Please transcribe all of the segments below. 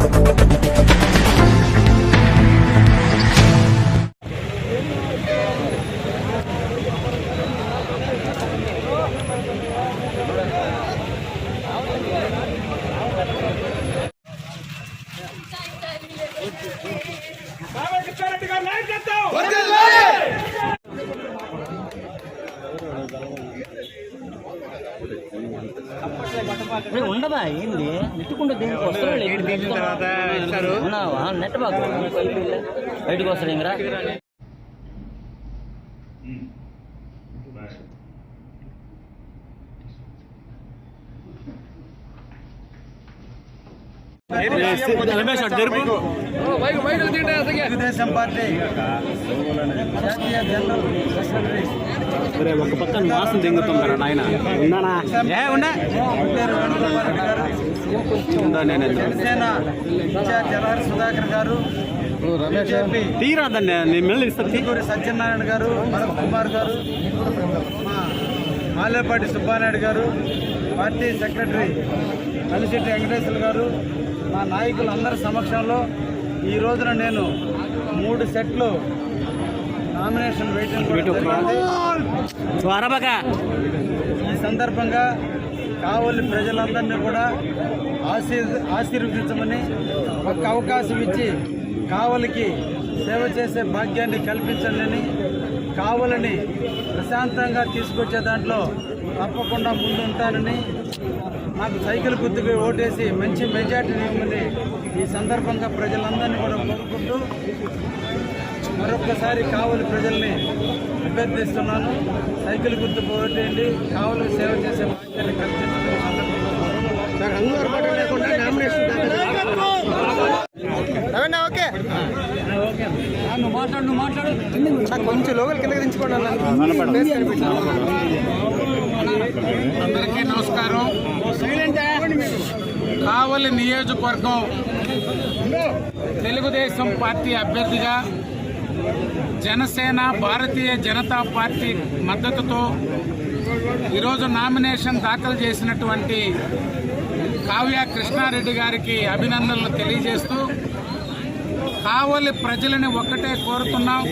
Música ఉండదా? ఏంది? నెట్టుకుంటూ దీనికి ఉన్నావా నెట్ బాగా బయటకు వస్తాడు ఇంకరా తెలుగుదేశం పార్టీ జాతీయ జనరల్ సెక్రటరీ. ఒక పక్కన వాసన దింగుతుంది నాయన. ఉన్నానా ఏ నేను జనసేన ఇన్ఛార్జ్ సుధాకర్ గారు బీజేపీ తీరాదండి నేను మెల్లి ఇస్తాను తీగూరి సత్యనారాయణ గారు భరత్ కుమార్ గారు మా మాలేపాటి సుబ్బానాయుడు గారు పార్టీ సెక్రటరీ కలిశెట్టి వెంకటేశ్వర గారు మా నాయకులందరి సమక్షంలో ఈ రోజున నేను మూడు సెట్లు నామినేషన్ వెయిటింగ్ త్వరబగా ఈ సందర్భంగా కావలి ప్రజలందరినీ కూడా ఆశీర్ ఆశీర్వదించమని ఒక అవకాశం ఇచ్చి కావలికి సేవ చేసే భాగ్యాన్ని కల్పించండి కావలని ప్రశాంతంగా తీసుకొచ్చే దాంట్లో తప్పకుండా ముందు ఉంటానని నాకు సైకిల్ గుర్తుకు ఓటేసి మంచి మెజార్టీ ఇవ్వమని ఈ సందర్భంగా ప్రజలందరినీ కూడా కోరుకుంటూ మరొక్కసారి కావలి ప్రజల్ని అభ్యర్థిస్తున్నాను. సైకిల్ గుర్తు ఓటేయండి. కావలికి సేవ చేసే బాధ్యతని కొంచెం లోకల్ కిందకి దించుకోండి అందరికీ నమస్కారం. కావలి నియోజకవర్గం తెలుగుదేశం పార్టీ అభ్యర్థిగా జనసేన భారతీయ జనతా పార్టీ మద్దతుతో ఈరోజు నామినేషన్ దాఖలు చేసినటువంటి కావ్య కృష్ణారెడ్డి గారికి అభినందనలు తెలియజేస్తూ కావలి ప్రజలని ఒక్కటే కోరుతున్నాం.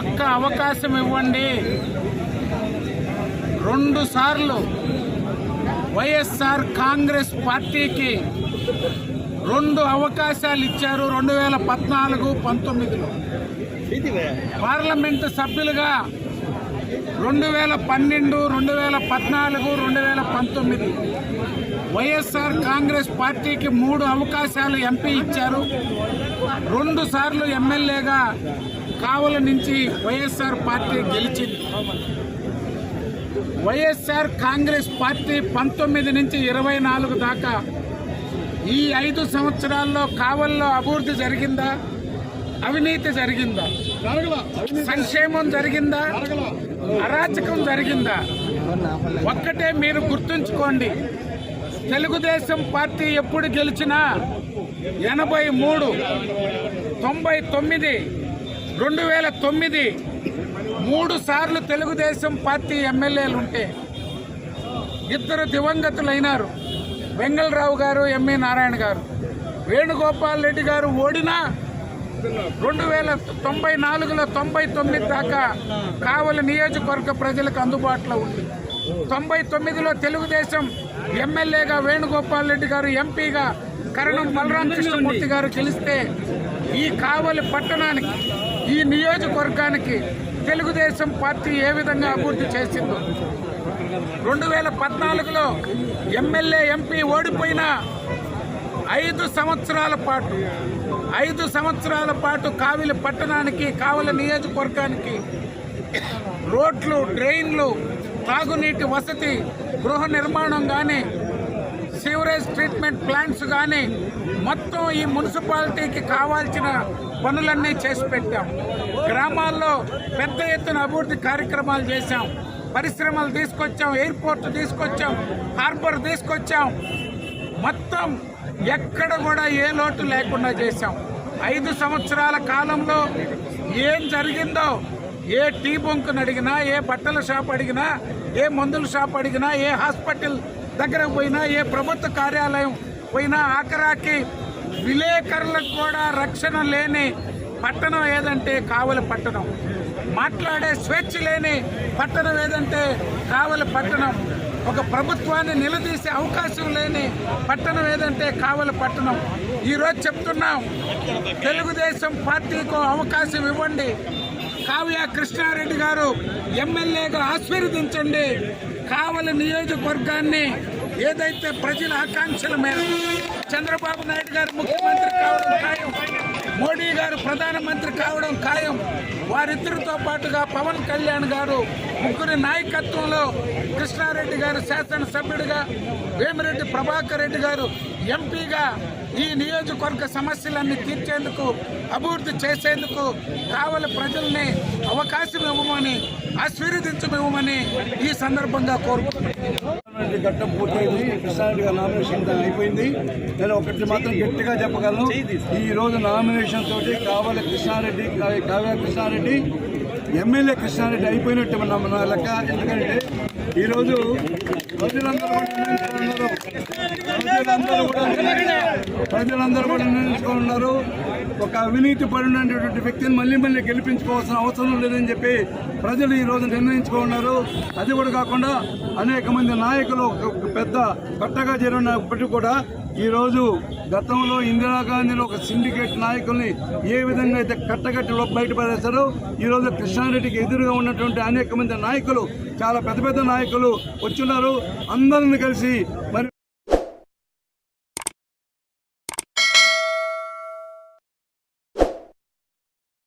ఒక్క అవకాశం ఇవ్వండి. రెండు సార్లు వైఎస్ఆర్ కాంగ్రెస్ పార్టీకి రెండు అవకాశాలు ఇచ్చారు రెండు వేల పద్నాలుగు పంతొమ్మిదిలో. పార్లమెంటు సభ్యులుగా రెండు వేల పన్నెండు రెండు వేల పద్నాలుగు రెండు వేల పంతొమ్మిది వైఎస్ఆర్ కాంగ్రెస్ పార్టీకి మూడు అవకాశాలు ఎంపీ ఇచ్చారు. రెండు సార్లు ఎమ్మెల్యేగా కావల నుంచి వైఎస్ఆర్ పార్టీ గెలిచింది. వైఎస్ఆర్ కాంగ్రెస్ పార్టీ పంతొమ్మిది నుంచి ఇరవై నాలుగు దాకా ఈ ఐదు సంవత్సరాల్లో కావల్లో అభివృద్ధి జరిగిందా? అవినీతి జరిగిందా? సంక్షేమం జరిగిందా? అరాచకం జరిగిందా? ఒక్కటే మీరు గుర్తుంచుకోండి. తెలుగుదేశం పార్టీ ఎప్పుడు గెలిచినా ఎనభై మూడు తొంభై తొమ్మిది రెండు వేల తొమ్మిది మూడు సార్లు తెలుగుదేశం పార్టీ ఎమ్మెల్యేలు ఉంటే ఇద్దరు దివంగతులైనారు. వెంగళరావు గారు ఎంఏ నారాయణ గారు. వేణుగోపాల్ రెడ్డి గారు ఓడినా రెండు వేల తొంభై నాలుగులో తొంభై తొమ్మిది దాకా కావలి నియోజకవర్గ ప్రజలకు అందుబాటులో ఉంది. తొంభై తొమ్మిదిలో తెలుగుదేశం ఎమ్మెల్యేగా వేణుగోపాల్ రెడ్డి గారు ఎంపీగా కరణం బలరాం కృష్ణమూర్తి గారు గెలిస్తే ఈ కావలి పట్టణానికి ఈ నియోజకవర్గానికి తెలుగుదేశం పార్టీ ఏ విధంగా అభివృద్ధి చేసిందో. రెండు వేల పద్నాలుగులో ఎమ్మెల్యే ఎంపీ ఓడిపోయిన ఐదు సంవత్సరాల పాటు ఐదు సంవత్సరాల పాటు కావిలి పట్టణానికి కావలి నియోజకవర్గానికి రోడ్లు డ్రైన్లు తాగునీటి వసతి గృహ నిర్మాణం కానీ సీవరేజ్ ట్రీట్మెంట్ ప్లాంట్స్ కానీ మొత్తం ఈ మున్సిపాలిటీకి కావాల్సిన పనులన్నీ చేసి పెట్టాం. గ్రామాల్లో పెద్ద ఎత్తున అభివృద్ధి కార్యక్రమాలు చేశాం. పరిశ్రమలు తీసుకొచ్చాం ఎయిర్పోర్ట్ తీసుకొచ్చాం హార్బర్ తీసుకొచ్చాం. మొత్తం ఎక్కడ కూడా ఏ లోటు లేకుండా చేశాం. ఐదు సంవత్సరాల కాలంలో ఏం జరిగిందో ఏ టీ బొంకును అడిగినా ఏ బట్టల షాప్ అడిగినా ఏ మందుల షాప్ అడిగినా ఏ హాస్పిటల్ దగ్గరకు పోయినా ఏ ప్రభుత్వ కార్యాలయం పోయినా ఆఖరాకి విలేకరులకు కూడా రక్షణ లేని పట్టణం ఏదంటే కావల పట్టణం. మాట్లాడే స్వేచ్ఛ లేని పట్టణం ఏదంటే కావల పట్టణం. ఒక ప్రభుత్వాన్ని నిలదీసే అవకాశం లేని పట్టణం ఏదంటే కావల పట్టణం. ఈరోజు చెప్తున్నాం తెలుగుదేశం పార్టీకు అవకాశం ఇవ్వండి. కావ్య కృష్ణారెడ్డి గారు ఎమ్మెల్యేగా ఆశీర్వదించండి. కావలి నియోజకవర్గాన్ని ఏదైతే ప్రజల ఆకాంక్షల మేరకు చంద్రబాబు నాయుడు గారు ముఖ్యమంత్రి కావడం ఖాయం. మోడీ గారు ప్రధానమంత్రి కావడం ఖాయం. వారిద్దరితో పాటుగా పవన్ కళ్యాణ్ గారు ముగ్గురి నాయకత్వంలో కృష్ణారెడ్డి గారు శాసనసభ్యుడిగా వేమిరెడ్డి ప్రభాకర్ రెడ్డి గారు ఎంపీగా ఈ నియోజకవర్గ సమస్యలన్నీ తీర్చేందుకు అభివృద్ధి చేసేందుకు కావలి ప్రజల్ని అవకాశం ఇవ్వమని ఆశీర్వదించమివ్వమని ఈ సందర్భంగా కోరుకుంటున్నాను. ఘట్టం పూర్తయింది కృష్ణారెడ్డి గారి నామినేషన్ అయిపోయింది నేను ఒకటి మాత్రం గట్టిగా చెప్పగలను. ఈ రోజు నామినేషన్ తోటి కావాలి కృష్ణారెడ్డి కా- కావ్య కృష్ణారెడ్డి ఎమ్మెల్యే కృష్ణారెడ్డి అయిపోయినట్టు మన మన లెక్క. ఎందుకంటే ఈరోజు ప్రజలందరూ కూడా నిర్ణయించుకున్నారు ప్రజలందరూ కూడా ప్రజలందరూ కూడా నిర్ణయించుకున్నారు ఒక అవినీతి పడినటువంటి వ్యక్తిని మళ్ళీ మళ్ళీ గెలిపించుకోవాల్సిన అవసరం లేదని చెప్పి ప్రజలు ఈ రోజు నిర్ణయించుకున్నారు అది కూడా కాకుండా అనేక మంది నాయకులు పెద్ద కట్టగా చేరినప్పటికీ కూడా ఈ రోజు గతంలో ఇందిరాగాంధీని ఒక సిండికేట్ నాయకుల్ని ఏ విధంగా అయితే కట్టగట్టి బయటపడేశారో ఈ రోజు కృష్ణారెడ్డికి ఎదురుగా ఉన్నటువంటి అనేక మంది నాయకులు చాలా పెద్ద పెద్ద నాయకులు వచ్చున్నారు. అందరిని కలిసి మరి